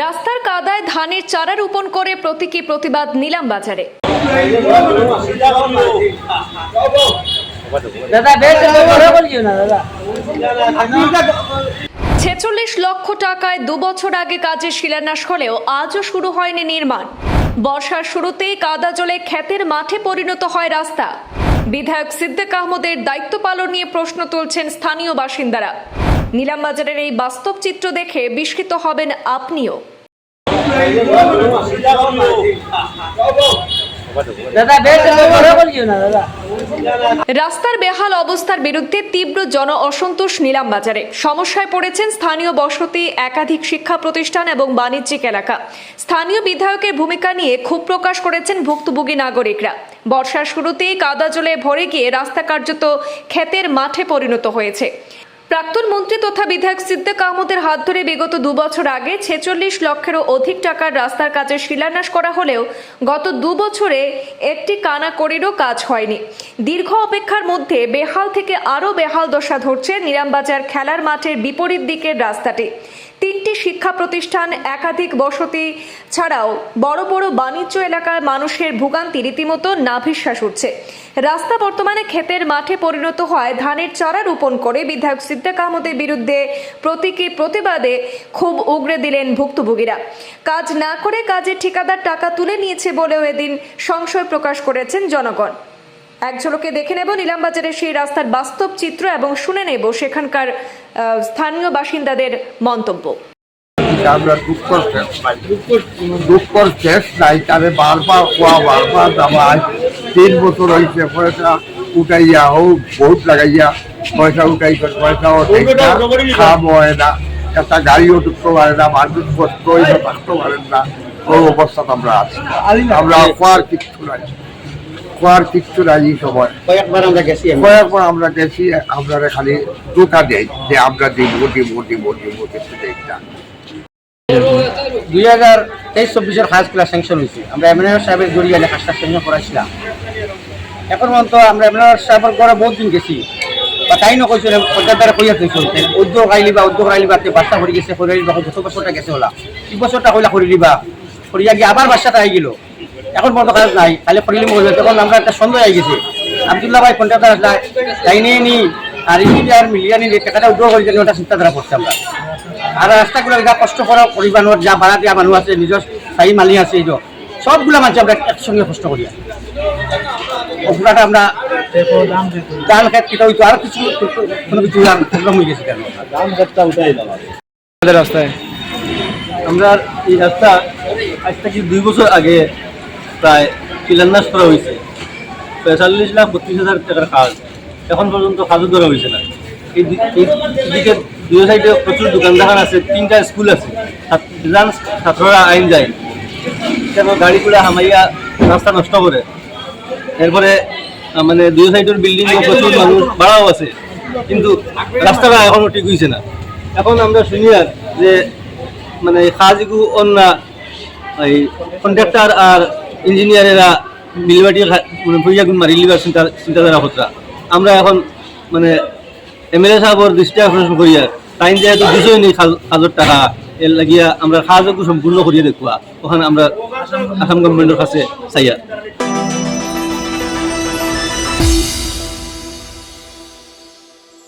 রাস্তার কাদায় ধানের চারা রোপণ করে প্রতীকী প্রতিবাদ নিলাম বাজারে। ছেচল্লিশ লক্ষ টাকায় দু বছর আগে কাজের শিলান্যাস হলেও আজও শুরু হয়নি নির্মাণ। বর্ষার শুরুতেই কাদা জলে ক্ষেতের মাঠে পরিণত হয় রাস্তা। বিধায়ক সিদ্দিক আহমদের দায়িত্ব পালন নিয়ে প্রশ্ন তুলছেন স্থানীয় বাসিন্দারা। নিলামবাজারের এই বাস্তব চিত্র দেখে বিস্মিত হবেন আপনিও। রাস্তার বেহাল অবস্থার বিরুদ্ধে তীব্র জন অসন্তোষ নিলাম বাজারে। সমস্যায় পড়েছেন স্থানীয় বসতি একাধিক শিক্ষা প্রতিষ্ঠান এবং বাণিজ্যিক এলাকা। স্থানীয় বিধায়কের ভূমিকা নিয়ে ক্ষোভ প্রকাশ করেছেন ভুক্তভোগী নাগরিকরা। বর্ষার শুরুতেই কাদা জলে ভরে গিয়ে রাস্তা কার্যত ক্ষেতের মাঠে পরিণত হয়েছে। প্রাক্তন মন্ত্রী তথা বিধায়ক সিদ্দিক আহমদের হাত ধরে বিগত দু বছর আগে ছেচল্লিশ লক্ষেরও অধিক টাকার রাস্তার কাজের শিলান্যাস করা হলেও গত দু বছরে একটি কানা করিরও কাজ হয়নি। দীর্ঘ অপেক্ষার মধ্যে বেহাল থেকে আরও বেহাল দশা ধরছে নিরামবাজার খেলার মাঠের বিপরীত দিকের রাস্তাটি। তিনটি শিক্ষা প্রতিষ্ঠান একাধিক বসতি ছাড়াও বড় বড় বাণিজ্য এলাকার মানুষের ভোগান্তি রীতিমতো নাভিশ্বাস উঠছে। রাস্তা বর্তমানে ক্ষেতের মাঠে পরিণত হয় ধানের চারা রোপণ করে বিধায়ক সিদ্দিক আহমদের বিরুদ্ধে প্রতীকী প্রতিবাদে খুব উগরে দিলেন ভুক্তভোগীরা। কাজ না করে কাজের ঠিকাদার টাকা তুলে নিয়েছে বলেও এদিন সংশয় প্রকাশ করেছেন জনগণ। এক ঝলকে দেখে নেব নিলামবাজারের সেই রাস্তার বাস্তব চিত্র এবং শুনে নেব সেখানকার স্থানীয় বাসিন্দাদের মন্তব্য। আমরা শেষ নাই। বারবার বারবার তিন বছর হয়েছে পয়সা উঠাইয়া হোক বহুত লাগাইয়া পয়সা উঠাই পয়সা খাম হয় না। একটা গাড়িও ঢুকতে পারে না মানুষ হইলে থাকতে পারেন না। ওই অবস্থাতে আমরা আছি। আমরা কোয়ার কিচ্ছু নাই। কোয়ার কিচ্ছু নাই এই সময়। কয়েকবার আমরা গেছি কয়েকবার আমরা গেছি আমরা খালি দোকা দেয় যে আমরা দিব দিব দিব দিব কিন্তু দেই না। দুই হাজার তেইশ চব্বিশের হায়ার ক্লাস স্যাংশন হয়েছে। আমরা এমএনআর সাহেবের জড়িয়ে এনে কাজটা স্যাংশন করাইছিলাম। এখন পর্যন্ত আমরা এমএনআর সাহেবের ঘরে বহুত দিন গেছি। তাই নকৈছিল পঞ্চায়েত কইয়া থৈছিল উদ্যোগ আইলি বা উদ্যোগ আইলি বা বাচ্চা হয়ে গেছে করে দিবা যত বছরটা গেছে ওলা এই বছরটা হইলা করে দিবা করিয়া গিয়ে আবার বাচ্চাটা আই গেল। এখন পর্যন্ত কাজ নাই খালি করিলি মহিলা তখন আমরা একটা সন্দেহ আই গেছে। আবদুল্লাহ ভাই পঞ্চায়েত আসলা তাই নিয়ে নি, আর ইঞ্জিনিয়ার মিলিয়া নিলে টাকাটা উদ্যোগ করে দিলে ওটা চিন্তাধারা করছে আমরা। আর রাস্তাগুলো যা কষ্ট করা পরিবারের যা ভাড়া দিয়া মানুষ আছে নিজের স্থায়ী মালিক আছে, এই সবগুলা মানুষ আমরা একসঙ্গে কষ্ট করি ওগুলাটা আমরা ধান খেত কেটে হইতো আর কিছু কোনো কিছু প্রবলেম হয়ে গেছে কেন? আমাদের রাস্তায়। আমরা এই রাস্তা আজ থেকে দুই বছর আগে প্রায় শিলান্যাস করা হয়েছে। পঁয়তাল্লিশ লাখ বত্রিশ হাজার টাকার কাজ এখন পর্যন্ত কাজও ধরা হয়েছে না। এই দিকে দুই সাইডে প্রচুর দোকান দোকান আছে তিনটা স্কুল আছে। ছাত্ররা আইন যায়। কেন গাড়িগুলো হামাইয়া রাস্তা নষ্ট করে। এরপরে মানে দুই সাইডের বিল্ডিং প্রচুর মানুষ ভাড়াও আছে। কিন্তু রাস্তাটা এখনও ঠিক হয়েছে না। এখন আমরা শুনি আর যে মানে কাজগু অন্য এই কন্ট্রাক্টর আর ইঞ্জিনিয়ারেরা মিলবাটি ভুইয়া গুণ মারি, লিবার চিন্তা চিন্তাধারা হতরা আমরা এখন মানে এমএলএ সাহেবর দৃষ্টি আকর্ষণ করি আর। তাই যেহেতু বিষয় নেই কাজের টাকা, এর লাগিয়া আমরা কাজকু সম্পূর্ণ করিয়ে দেখুয়া ওখানে আমরা আসাম গভর্নমেন্টের কাছে চাইয়া।